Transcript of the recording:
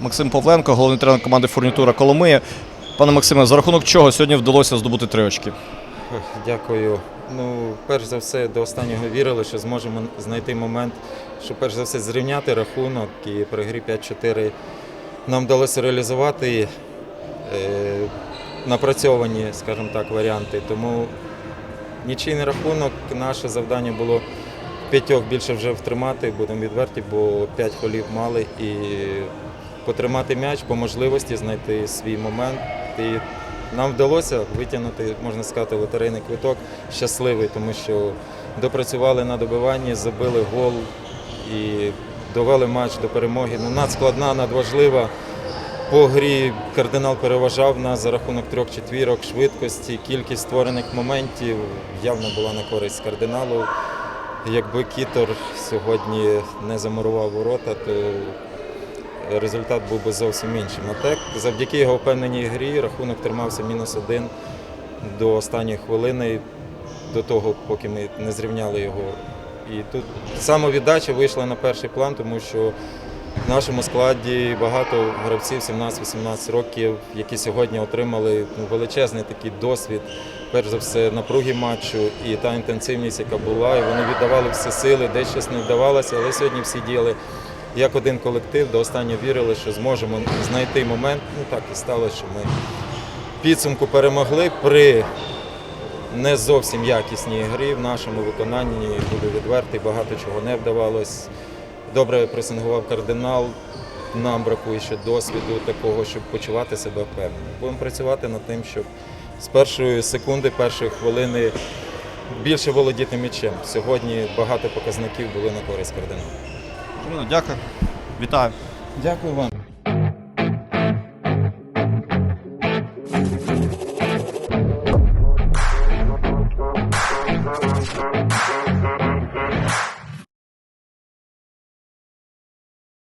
Максим Павленко, головний тренер команди Фурнітура Коломиї. Пане Максиме, за рахунок чого сьогодні вдалося здобути три очки? Дякую. Ну, перш за все, до останнього вірили, що зможемо знайти момент, щоб перш за все зрівняти рахунок. І при грі 5-4 нам вдалося реалізувати е, напрацьовані, скажімо так, варіанти. Тому нічийний рахунок, наше завдання було п'ятьох більше вже втримати, будемо відверті, бо п'ять холів мали і потримати м'яч, по можливості знайти свій момент. І нам вдалося витягнути, можна сказати, лотерейний квиток щасливий, тому що допрацювали на добиванні, забили гол і довели матч до перемоги. Ну, надскладна, надважлива. По грі кардинал переважав нас за рахунок трьох четвірок, швидкості, кількість створених моментів явно була на користь кардиналу. Якби Кітор сьогодні не замурував ворота, то результат був би зовсім іншим. А так, завдяки його впевненій грі, рахунок тримався мінус один до останньої хвилини, до того, поки ми не зрівняли його. І тут самовіддача вийшла на перший план, тому що в нашому складі багато гравців 17-18 років, які сьогодні отримали ну, величезний такий досвід, перш за все, напруги матчу і та інтенсивність, яка була, і вони віддавали всі сили, десь щось не вдавалося, але сьогодні всі діяли як один колектив, до останнього вірили, що зможемо знайти момент. Ну так і сталося, що ми підсумку перемогли при не зовсім якісній грі в нашому виконанні. Буду відвертий, багато чого не вдавалось. Добре пресингував кардинал. Нам бракує ще досвіду такого, щоб почувати себе впевнено. Будемо працювати над тим, щоб з першої секунди, першої хвилини більше володіти м'ячем. Сьогодні багато показників були на користь кардиналу. Дякую. Вітаю. Дякую вам.